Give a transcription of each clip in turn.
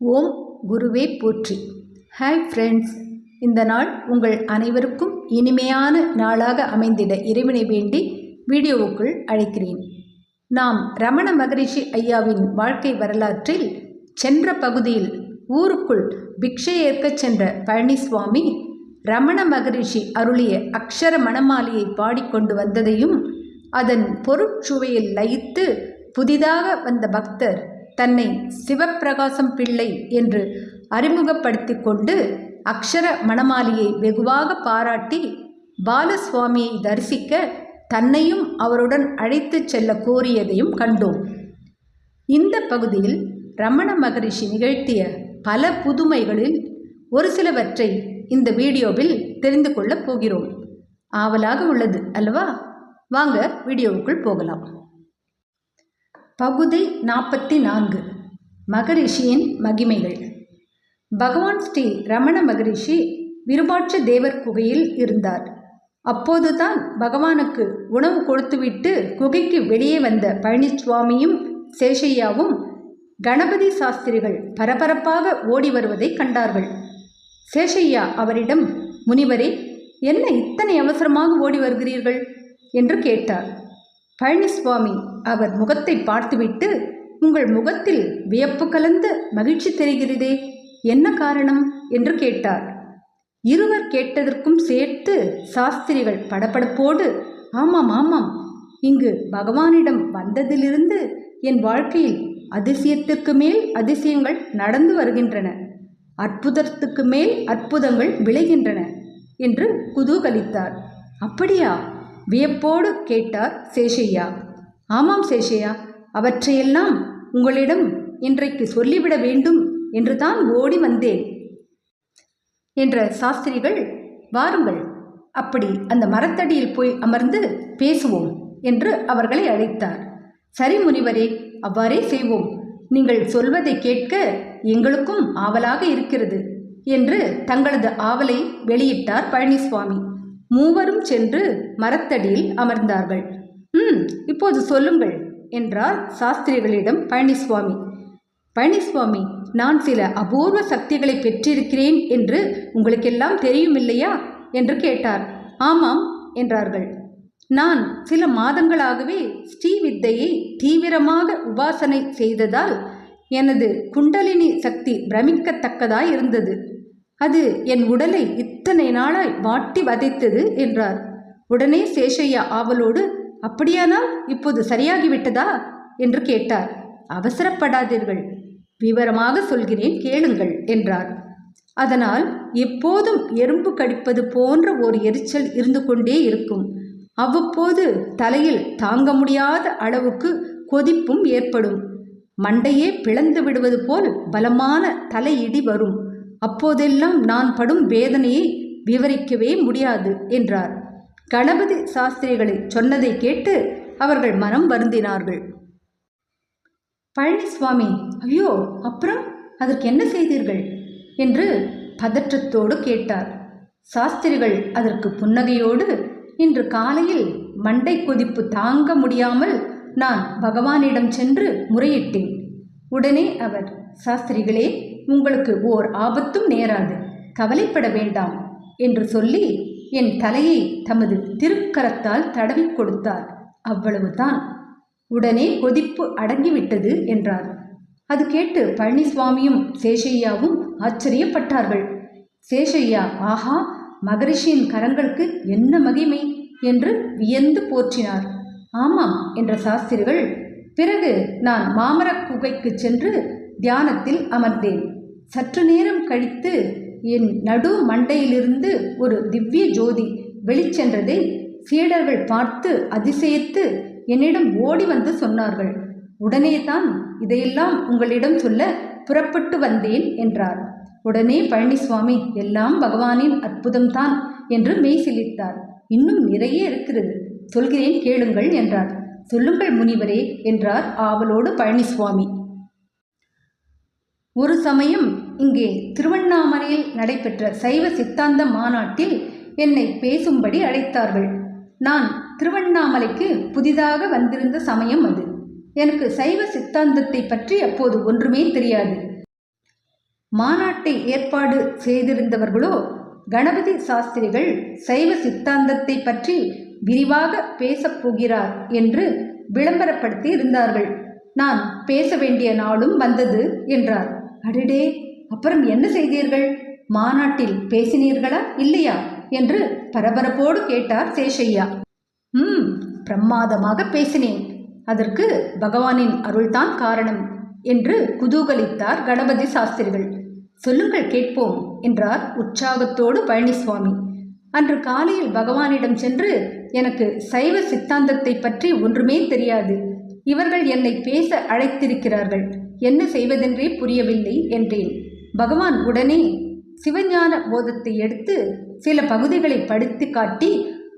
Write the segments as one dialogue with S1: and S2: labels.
S1: ஓம் குருவே போற்றி. Hi friends இந்த நாள் உங்கள் அனைவருக்கும் இனிமையான நாளாக அமைந்திட இறைவனை வேண்டி வீடியோவுக்குள் அழைக்கிறேன். நாம் ரமண மகரிஷி ஐயாவின் வாழ்க்கை வரலாற்றில் சென்ற பகுதியில் ஊருக்குள் பிக்ஷை ஏற்கச் சென்ற பழனிசுவாமி ரமண மகரிஷி அருளிய அக்ஷர மணமாலையை பாடிக்கொண்டு வந்ததையும் அதன் பொருட்சுவையில் லயித்து புதிதாக வந்த பக்தர் தன்னை சிவப்பிரகாசம் பிள்ளை என்று அறிமுகப்படுத்தி கொண்டு அக்ஷர மணமாலியை வெகுவாக பாராட்டி பாலசுவாமியை தரிசிக்க தன்னையும் அவருடன் அழைத்துச் செல்ல கோரியதையும் கண்டோம். இந்த பகுதியில் ரமண மகரிஷி நிகழ்த்திய பல புதுமைகளில் ஒரு சிலவற்றை இந்த வீடியோவில் தெரிந்து கொள்ளப் போகிறோம். ஆவலாக உள்ளது அல்லவா? வாங்க வீடியோவுக்குள் போகலாம். பகுதி நாற்பத்தி நான்கு மகரிஷியின் மகிமைகள். பகவான் ஸ்ரீ ரமண மகரிஷி விருபாட்ச தேவர் குகையில் இருந்தார். அப்போதுதான் பகவானுக்கு உணவு கொடுத்துவிட்டு குகைக்கு வெளியே வந்த பழனிசுவாமியும் சேஷையாவும் கணபதி சாஸ்திரிகள் பரபரப்பாக ஓடி வருவதை கண்டார்கள். சேஷையா அவரிடம் முனிவரே என்ன இத்தனை அவசரமாக ஓடி வருகிறீர்கள்? என்று கேட்டார். பழனிசுவாமி அவர் முகத்தை பார்த்துவிட்டு உங்கள் முகத்தில் வியப்பு கலந்த மகிழ்ச்சி தெரிகிறதே என்ன காரணம்? என்று கேட்டார். இருவர் கேட்டதற்கும் சேர்த்து சாஸ்திரிகள் படபடப்போடு ஆமாம் ஆமாம் இங்கு பகவானிடம் வந்ததிலிருந்து என் வாழ்க்கையில் அதிசயத்திற்கு மேல் அதிசயங்கள் நடந்து வருகின்றன. அற்புதத்துக்கு மேல் அற்புதங்கள் விளைகின்றன என்று குதூகலித்தார். அப்படியா? வியப்போடு கேட்டார் சேஷையா ஆமாம் சேஷையா அவற்றையெல்லாம் உங்களிடம் இன்றைக்கு சொல்லிவிட வேண்டும் என்று தான் ஓடி வந்தேன். என்ற சாஸ்திரிகள் வாருங்கள் அப்படி அந்த மரத்தடியில் போய் அமர்ந்து பேசுவோம் என்று அவர்களை அழைத்தார். சரி முனிவரே அவ்வாறே செய்வோம். நீங்கள் சொல்வதை கேட்க எங்களுக்கும் ஆவலாக இருக்கிறது என்று தங்களது ஆவலை வெளியிட்டார் பழனிசுவாமி. மூவரும் சென்று மரத்தடியில் அமர்ந்தார்கள். ம் இப்போது சொல்லுங்கள் என்றார் சாஸ்திரிகளிடம் பழனிசுவாமி. பழனிசுவாமி நான் சில அபூர்வ சக்திகளை பெற்றிருக்கிறேன் என்று உங்களுக்கெல்லாம் தெரியும் இல்லையா என்று கேட்டார். ஆமாம் என்றார்கள். நான் சில மாதங்களாகவே ஸ்ரீவித்தையை தீவிரமாக உபாசனை செய்ததால் எனது குண்டலினி சக்தி பிரமிக்கத்தக்கதாய் இருந்தது. அது என் உடலை இத்தனை நாளாய் வாட்டி வதைத்தது என்றார். உடனே சேஷையா ஆவலோடு அப்படியானால் இப்போது சரியாகிவிட்டதா? என்று கேட்டார். அவசரப்படாதீர்கள். விவரமாக சொல்கிறேன் கேளுங்கள் என்றார். அதனால் எப்போதும் எறும்பு கடிப்பது போன்ற ஓர் எரிச்சல் இருந்து கொண்டே இருக்கும். அவ்வப்போது தலையில் தாங்க முடியாத அளவுக்கு கொதிப்பும் ஏற்படும். மண்டையே பிளந்து விடுவது போல் பலமான தலையிடி வரும். அப்போதெல்லாம் நான் படும் வேதனையை விவரிக்கவே முடியாது என்றார். கணபதி சாஸ்திரிகளை சொன்னதை கேட்டு அவர்கள் மனம் வருந்தினார்கள். பழனிசுவாமி ஐயோ அப்புறம் அதற்கு என்ன செய்தீர்கள்? என்று பதற்றத்தோடு கேட்டார். சாஸ்திரிகள் அதற்கு புன்னகையோடு இன்று காலையில் மண்டை கொதிப்பு தாங்க முடியாமல் நான் பகவானிடம் சென்று முறையிட்டேன். உடனே அவர் சாஸ்திரிகளே உங்களுக்கு ஓர் ஆபத்தும் நேராது கவலைப்பட வேண்டாம் என்று சொல்லி என் தலையை தமது திருக்கரத்தால் தடவி கொடுத்தார். அவ்வளவுதான். உடனே கொதிப்பு அடங்கிவிட்டது என்றார். அது கேட்டு பழனிசுவாமியும் சேஷையாவும் ஆச்சரியப்பட்டார்கள். சேஷையா ஆஹா மகரிஷியின் கரங்களுக்கு என்ன மகிமை? என்று வியந்து போற்றினார். ஆமாம் என்ற சாஸ்திரிகள் பிறகு நான் மாமரக் குகைக்கு சென்று தியானத்தில் அமர்ந்தேன். சற்று நேரம் கழித்து என் நடு மண்டையிலிருந்து ஒரு திவ்ய ஜோதி வெளிச்சென்றதை சீடர்கள் பார்த்து அதிசயித்து என்னிடம் ஓடி வந்து சொன்னார்கள். உடனே தான் இதையெல்லாம் உங்களிடம் சொல்ல புறப்பட்டு வந்தேன் என்றார். உடனே பழனிசுவாமி எல்லாம் பகவானின் அற்புதம்தான் என்று மெய்சிலித்தார். இன்னும் நிறைய இருக்கிறது. சொல்கிறேன் கேளுங்கள் என்றார். சொல்லுங்கள் முனிவரே என்றார் ஆவலோடு பழனிசுவாமி. ஒரு சமயம் இங்கே திருவண்ணாமலையில் நடைபெற்ற சைவ சித்தாந்த மாநாட்டில் என்னை பேசும்படி அழைத்தார்கள். நான் திருவண்ணாமலைக்கு புதிதாக வந்திருந்த சமயம் அது. எனக்கு சைவ சித்தாந்தத்தை பற்றி அப்போது ஒன்றுமே தெரியாது. மாநாட்டை ஏற்பாடு செய்திருந்தவர்களோ கணபதி சாஸ்திரிகள் சைவ சித்தாந்தத்தை பற்றி விரிவாக பேசப் போகிறார் என்று விளம்பரப்படுத்தி இருந்தார்கள். நான் பேச வேண்டிய நாளும் வந்தது என்றார். அடடே அப்புறம் என்ன செய்தீர்கள்? மாநாட்டில் பேசினீர்களா இல்லையா? என்று பரபரப்போடு கேட்டார் சேஷையா ம் பிரமாதமாக பேசினேன். அதற்கு பகவானின் அருள்தான் காரணம் என்று குதூகலித்தார் கணபதி சாஸ்திரிகள். சொல்லுங்கள் கேட்போம் என்றார் உற்சாகத்தோடு பழனிசுவாமி. அன்று காலையில் பகவானிடம் சென்று எனக்கு சைவ சித்தாந்தத்தை பற்றி ஒன்றுமே தெரியாது. இவர்கள் என்னை பேச அழைத்திருக்கிறார்கள். என்ன செய்வதென்றே புரியவில்லை என்றேன். பகவான் உடனே சிவஞான போதத்தை எடுத்து சில பகுதிகளை படித்து காட்டி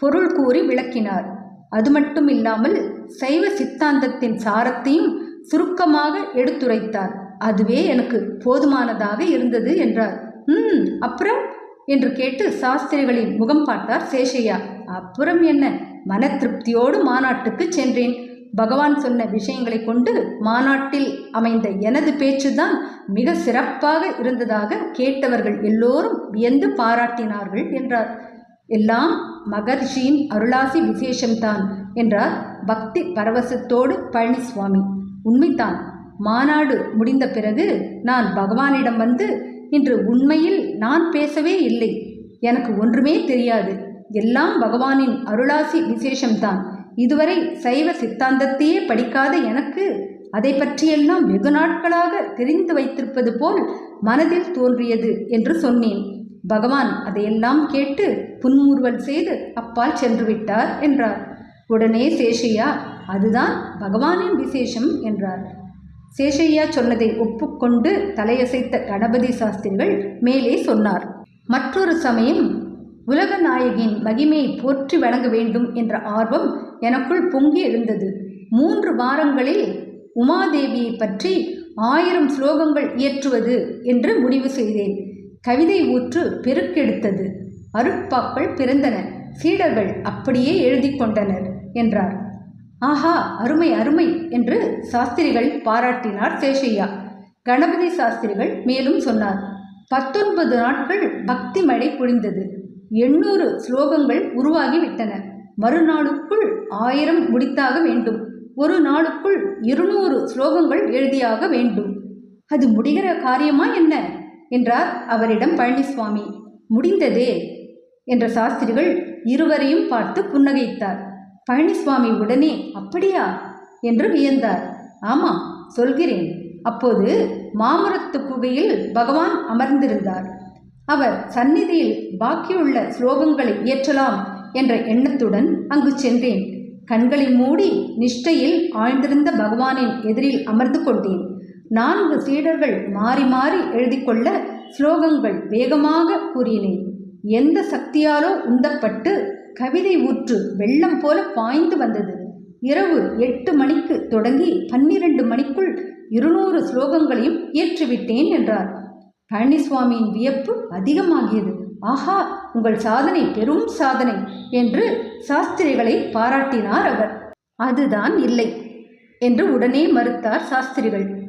S1: பொருள் கூறி விளக்கினார். அது மட்டும் இல்லாமல் சைவ சித்தாந்தத்தின் சாரத்தையும் சுருக்கமாக எடுத்துரைத்தார். அதுவே எனக்கு போதுமானதாக இருந்தது என்றார். ம் அப்புறம்? என்று கேட்டு சாஸ்திரிகளின் முகம் பார்த்தார் சேஷையா அப்புறம் என்ன? மன திருப்தியோடு மாநாட்டுக்கு சென்றேன். பகவான் சொன்ன விஷயங்களை கொண்டு மாநாட்டில் அமைந்த எனது பேச்சுதான் மிக சிறப்பாக இருந்ததாக கேட்டவர்கள் எல்லோரும் வியந்து பாராட்டினார்கள் என்றார். எல்லாம் மகர்ஷியின் அருளாசி விசேஷம்தான் என்றார் பக்தி பரவசத்தோடு பழனிசுவாமி. உண்மைதான் மாநாடு முடிந்த பிறகு நான் பகவானிடம் வந்து இன்று உண்மையில் நான் பேசவே இல்லை எனக்கு ஒன்றுமே தெரியாது எல்லாம் பகவானின் அருளாசி விசேஷம்தான் இதுவரை சைவ சித்தாந்தத்தையே படிக்காத எனக்கு அதை பற்றியெல்லாம் வெகு நாட்களாக தெரிந்து வைத்திருப்பது போல் மனதில் தோன்றியது என்று சொன்னேன். பகவான் அதையெல்லாம் கேட்டு புன்முறுவல் செய்து அப்பால் சென்று விட்டார் என்றார். உடனே சேஷையா அதுதான் பகவானின் விசேஷம் என்றார். சேஷையா சொன்னதை ஒப்புக்கொண்டு தலையசைத்த கணபதி சாஸ்திரிகள் மேலே சொன்னார். மற்றொரு சமயம் உலக நாயகியின் மகிமையை போற்றி வழங்க வேண்டும் என்ற ஆர்வம் எனக்குள் பொங்கி எழுந்தது. மூன்று வாரங்களில் உமாதேவியை பற்றி ஆயிரம் ஸ்லோகங்கள் இயற்றுவது என்று முடிவு செய்தேன். கவிதை ஊற்று பெருக்கெடுத்தது. அருட்பாக்கள் பிறந்தன. சீடர்கள் அப்படியே எழுதி கொண்டனர் என்றார். ஆஹா அருமை அருமை என்று சாஸ்திரிகள் பாராட்டினார் சேஷையா கணபதி சாஸ்திரிகள் மேலும் சொன்னார். பத்தொன்பது நாட்கள் பக்தி மழை பொழிந்தது. எண்ணூறு ஸ்லோகங்கள் உருவாகிவிட்டன. மறுநாளுக்குள் ஆயிரம் முடித்தாக வேண்டும். ஒரு நாளுக்குள் இருநூறு ஸ்லோகங்கள் எழுதியாக வேண்டும். அது முடிகிற காரியமா என்ன? என்றார் அவரிடம் பழனிசுவாமி. முடிந்ததே என்ற சாஸ்திரிகள் இருவரையும் பார்த்து புன்னகைத்தார். பழனிசுவாமி உடனே அப்படியா? என்று வியந்தார். ஆமாம் சொல்கிறேன். அப்போது மாமரத்து குகையில் பகவான் அமர்ந்திருந்தார். அவர் சந்நிதியில் பாக்கியுள்ள ஸ்லோகங்களை இயற்றலாம் என்ற எண்ணத்துடன் அங்கு சென்றேன். கண்களை மூடி நிஷ்டையில் ஆழ்ந்திருந்த பகவானின் எதிரில் அமர்ந்து கொண்டேன். நான்கு சீடர்கள் மாறி மாறி எழுதிக்கொள்ள ஸ்லோகங்கள் வேகமாக கூறினேன். எந்த சக்தியாலோ உந்தப்பட்டு கவிதை ஊற்று வெள்ளம் போல பாய்ந்து வந்தது. இரவு எட்டு மணிக்கு தொடங்கி பன்னிரண்டு மணிக்குள் இருநூறு ஸ்லோகங்களையும் ஏற்றுவிட்டேன் என்றார். பழனிசுவாமியின் வியப்பு அதிகமாகியது. ஆஹா உங்கள் சாதனை பெரும் சாதனை என்று சாஸ்திரிகளை பாராட்டினார் அவர். அதுதான் இல்லை என்று உடனே மறுத்தார் சாஸ்திரிகள்.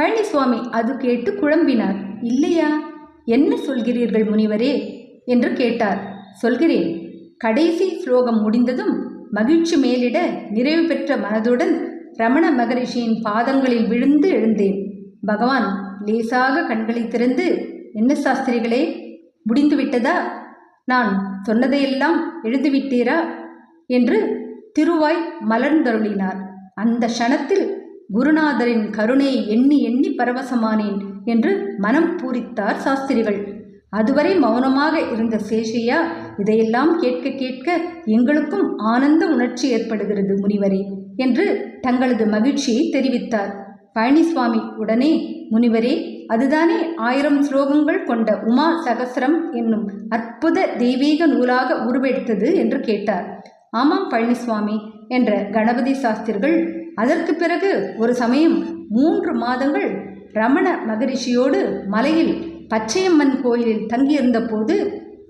S1: பழனிசுவாமி அது கேட்டு குழம்பினார். இல்லையா? என்ன சொல்கிறீர்கள் முனிவரே? என்று கேட்டார். சொல்கிறேன். கடைசி ஸ்லோகம் முடிந்ததும் மகிழ்ச்சி மேலிட நிறைவு பெற்ற மனதுடன் ரமண மகரிஷியின் பாதங்களில் விழுந்து எழுந்தேன். பகவான் லேசாக கண்களை திறந்து என்ன சாஸ்திரிகளே முடிந்துவிட்டதா? நான் சொன்னதையெல்லாம் எழுதிவிட்டீரா? என்று திருவாய் மலர்ந்தருளினார். அந்த க்ஷணத்தில் குருநாதரின் கருணையை எண்ணி எண்ணி பரவசமானேன் என்று மனம் பூரித்தார் சாஸ்திரிகள். அதுவரை மௌனமாக இருந்த சேஷையா இதையெல்லாம் கேட்க கேட்க எங்களுக்கும் ஆனந்த உணர்ச்சி ஏற்படுகிறது முனிவரே என்று தங்களது மகிழ்ச்சியை தெரிவித்தார். பழனிசுவாமி உடனே முனிவரே அதுதானே ஆயிரம் ஸ்லோகங்கள் கொண்ட உமா சகசரம் என்னும் அற்புத தெய்வீக நூலாக உருவெடுத்தது? என்று கேட்டார். ஆமாம் பழனிசுவாமி என்ற கணபதி சாஸ்திரிகள் அதற்கு பிறகு ஒரு சமயம் மூன்று மாதங்கள் ரமண மகரிஷியோடு மலையில் பச்சையம்மன் கோயிலில் தங்கியிருந்தபோது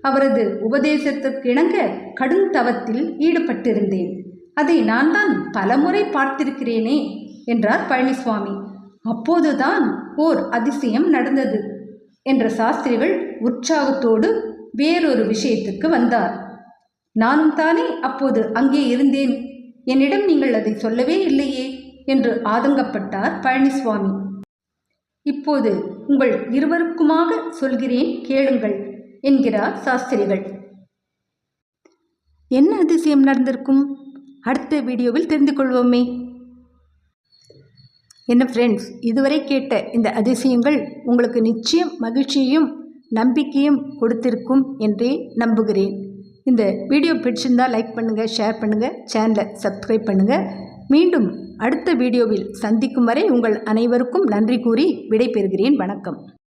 S1: அவரது உபதேசத்திற்கிணங்க கடும் தவத்தில் ஈடுபட்டிருந்தேன். அதை நான் தான் பலமுறை பார்த்திருக்கிறேனே என்றார் பழனிசுவாமி. அப்போதுதான் ஓர் அதிசயம் நடந்தது என்ற சாஸ்திரிகள் உற்சாகத்தோடு வேறொரு விஷயத்துக்கு வந்தார். நானும் தானே அப்போது அங்கே இருந்தேன். என்னிடம் நீங்கள் அதை சொல்லவே இல்லையே என்று ஆதங்கப்பட்டார் பழனிசுவாமி. இப்போது உங்கள் இருவருக்குமாக சொல்கிறேன் கேளுங்கள் என்கிறார் சாஸ்திரிகள். என்ன அதிசயம் நடந்திருக்கும்? அடுத்த வீடியோவில் தெரிந்து கொள்வோமே. என்ன ஃப்ரெண்ட்ஸ் இதுவரை கேட்ட இந்த அதிசயங்கள் உங்களுக்கு நிச்சயம் மகிழ்ச்சியும் நம்பிக்கையும் கொடுத்திருக்கும் என்றே நம்புகிறேன். இந்த வீடியோ பிடிச்சிருந்தால் லைக் பண்ணுங்கள் ஷேர் பண்ணுங்கள் சேனலை சப்ஸ்கிரைப் பண்ணுங்கள் மீண்டும் அடுத்த வீடியோவில் சந்திக்கும் வரை உங்கள் அனைவருக்கும் நன்றி கூறி விடைபெறுகிறேன். வணக்கம்.